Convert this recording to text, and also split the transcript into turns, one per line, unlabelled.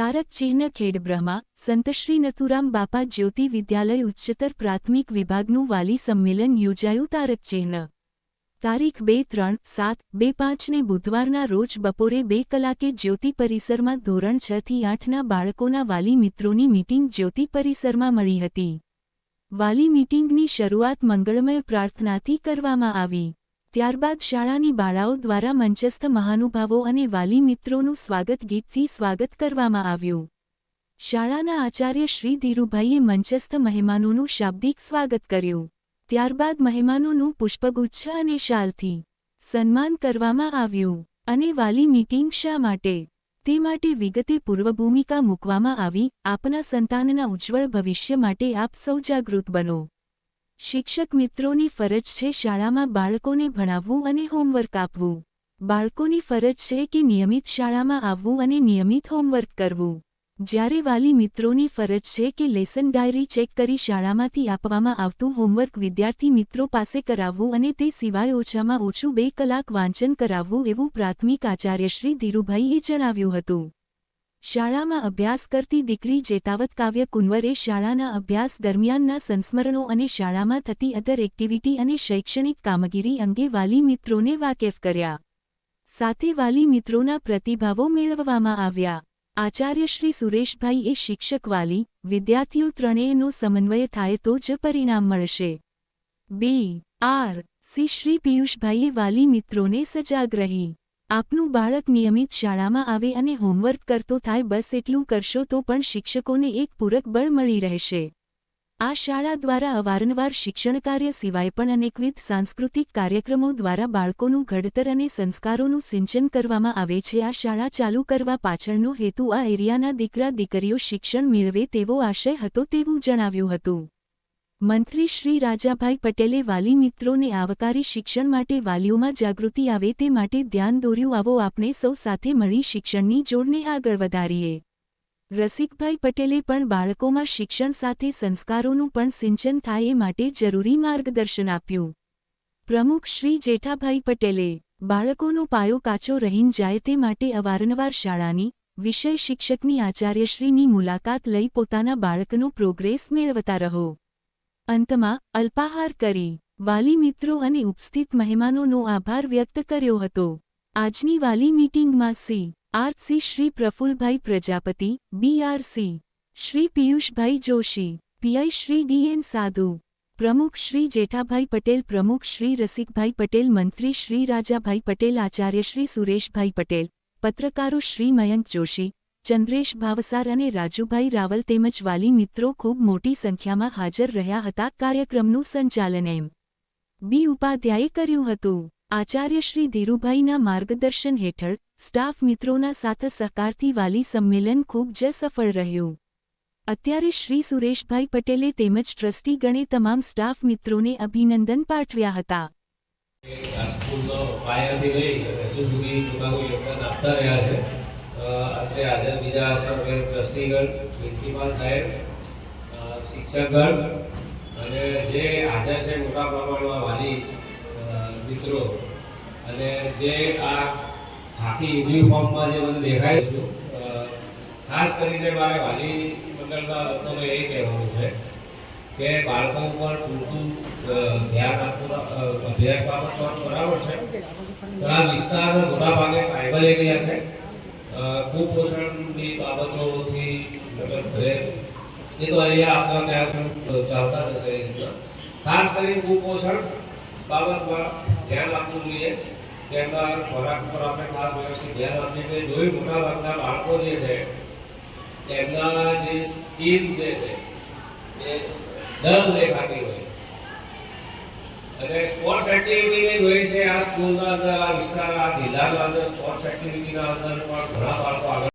તારક ચિહ્ન ખેડબ્રહ્મા સંતશ્રી નથુરામ બાપા જ્યોતિ વિદ્યાલય ઉચ્ચતર પ્રાથમિક વિભાગનું વાલી સંમેલન યોજાયું તારક ચિહ્ન. તારીખ બે ત્રણ સાત બે પાંચને બુધવારના રોજ બપોરે બે કલાકે જ્યોતિ પરિસરમાં ધોરણ છ થી આઠના બાળકોના વાલી મિત્રોની મીટિંગ જ્યોતિ પરિસરમાં મળી હતી. વાલી મીટિંગની શરૂઆત મંગળમય પ્રાર્થનાથી કરવામાં આવી. ત્યારબાદ શાળાની બાળાઓ દ્વારા મંચસ્થ મહાનુભાવો અને વાલી મિત્રોનું સ્વાગત ગીતથી સ્વાગત કરવામાં આવ્યું. શાળાના આચાર્ય શ્રી ધીરુભાઈએ મંચસ્થ મહેમાનોનું શાબ્દિક સ્વાગત કર્યું. ત્યારબાદ મહેમાનોનું પુષ્પગુચ્છ અને શાલથી સન્માન કરવામાં આવ્યું અને વાલી મીટિંગ શા માટે? તે માટે વિગતે પૂર્વભૂમિકા મૂકવામાં આવી. આપના સંતાનના ઉજ્જવળ ભવિષ્ય માટે આપ સૌ જાગૃત બનો. શિક્ષક મિત્રોની ફરજ છે શાળામાં બાળકોને ભણાવવું અને હોમવર્ક આપવું. બાળકોની ફરજ છે કે નિયમિત શાળામાં આવવું અને નિયમિત હોમવર્ક કરવું. જ્યારે વાલી મિત્રોની ફરજ છે કે લેસન ડાયરી ચેક કરી શાળામાંથી આપવામાં આવતું હોમવર્ક વિદ્યાર્થી મિત્રો પાસે કરાવવું અને તે સિવાય ઓછામાં ઓછું બે કલાક વાંચન કરાવવું એવું પ્રાથમિક આચાર્યશ્રી ધીરુભાઈએ જણાવ્યું હતું. શાળામાં અભ્યાસ કરતી દીકરી જેતાવત કાવ્ય કુંવરે શાળાના અભ્યાસ દરમિયાનના સંસ્મરણો અને શાળામાં થતી અધર એક્ટિવિટી અને શૈક્ષણિક કામગીરી અંગે વાલી મિત્રોને વાકેફ કર્યા. સાથે વાલી મિત્રોના પ્રતિભાવો મેળવવામાં આવ્યા. આચાર્ય શ્રી સુરેશભાઈ એ શિક્ષક વાલી, વિદ્યાર્થીઓ ત્રણેયનો સમન્વય થાય તો જ પરિણામ મળશે. બી. આર. સી. શ્રી પિયુષભાઈએ વાલી મિત્રોને સજાગ રહી. આપનું બાળક નિયમિત શાળામાં આવે અને હોમવર્ક કરતો થાય, બસ એટલું કરશો તો પણ શિક્ષકોને એક પૂરક બળ મળી રહેશે. આ શાળા દ્વારા અવારનવાર શિક્ષણકાર્ય સિવાય પણ અનેકવિધ સાંસ્કૃતિક કાર્યક્રમો દ્વારા બાળકોનું ઘડતર અને સંસ્કારોનું સિંચન કરવામાં આવે છે. આ શાળા ચાલુ કરવા પાછળનો હેતુ આ એરિયાના દીકરા દીકરીઓ શિક્ષણ મેળવે તેવો આશય હતો તેવું જણાવ્યું હતું. મંત્રી શ્રી રાજાભાઈ પટેલે વાલી મિત્રોને આવકારી શિક્ષણ માટે વાલીઓમાં જાગૃતિ આવે તે માટે ધ્યાન દોર્યું. આવો આપણે સૌ સાથે મળી શિક્ષણની જોડને આગળ વધારીએ. રસિકભાઈ પટેલે પણ બાળકોમાં શિક્ષણ સાથે સંસ્કારોનું પણ સિંચન થાય એ માટે જરૂરી માર્ગદર્શન આપ્યું. પ્રમુખ શ્રી જેઠાભાઈ પટેલે, બાળકોનો પાયો કાચો રહીન જાય તે માટે અવારનવાર શાળાની વિષય શિક્ષકની આચાર્યશ્રીની મુલાકાત લઈ પોતાના બાળકનો પ્રોગ્રેસ મેળવતા રહો. અંતમાં, અલ્પાહાર કરી, વાલી મિત્રો અને ઉપસ્થિત મહેમાનોનો આભાર વ્યક્ત કર્યો હતો. આજની વાલી મીટિંગમાં C. RC Shri Prafulbhai Prajapati BRC Shri Piyushbhai Joshi PI Shri DN Sadhu, પ્રમુખ શ્રી જેઠાભાઈ પટેલ, પ્રમુખ શ્રી રસિકભાઈ પટેલ, મંત્રી શ્રી રાજાભાઈ પટેલ, આચાર્ય શ્રી સુરેશભાઈ પટેલ, પત્રકારો શ્રી મયંક જોશી ચંદ્રેશ ભાવસાર અને રાજુભાઈ રાવલ તેમજ વાલી મિત્રો ખૂબ મોટી સંખ્યામાં હાજર રહ્યા હતા કાર્યક્રમનું સંચાલન એમ. બી. ઉપાધ્યાયે કર્યું હતું. આચાર્ય શ્રી ધીરુભાઈના માર્ગદર્શન હેઠળ સ્ટાફ મિત્રોના સાથે સહકારથી વાલી સંમેલન ખૂબ જ સફળ રહ્યું. અત્યારે શ્રી સુરેશભાઈ પટેલે તેમજ ટ્રસ્ટી ગણે તમામ સ્ટાફ મિત્રોને અભિનંદન પાઠવ્યા હતા.
આ સ્કૂલનો પાયાથી લઈ હજુ સુધી પોતાનું યોગદાન આપતા રહ્યા છે. અત્રે હાજર બીજા સર્વે ટ્રસ્ટીગણ પ્રિન્સિપાલ સાહેબ શિક્ષકગણ અને જે હાજર છે મોટા પ્રમાણમાં વાલી મિત્રો અને જે આ ખાખી યુનિફોર્મમાં જે મને દેખાય છું ખાસ કરીને મારે વાલી મંડળના લોકોને એ કહેવાનું છે કે બાળકો ઉપર પૂરતું ધ્યાન આપવું અભ્યાસ બાબત બરાબર છે. ઘણા આ વિસ્તાર મોટા ભાગે ટ્રાઇબલ એરિયા છે. કુપોષણની બાબતોથી મતલબ ઘરે એ તો અહીંયા આપણા ત્યાં પણ ચાલતા જ હશે ખાસ કરીને કુપોષણ બાબતમાં ધ્યાન આપવું જોઈએ. તેમના ખોરાક પર આપણે ખાસ વ્યવસ્થિત ધ્યાન આપવું જોઈએ જોઈ મોટા ભાગના બાળકો જે છે તેમના જે સ્કીન જે છે, એ દર દેખાતી હોય. અને સ્પોર્ટ્સ એક્ટિવિટી હોય છે, આ સ્કૂલના અંદર, આ વિસ્તાર આ જિલ્લાના અંદર સ્પોર્ટ્સ એક્ટિવિટીના અંદર પણ ઘણા બાળકો આગળ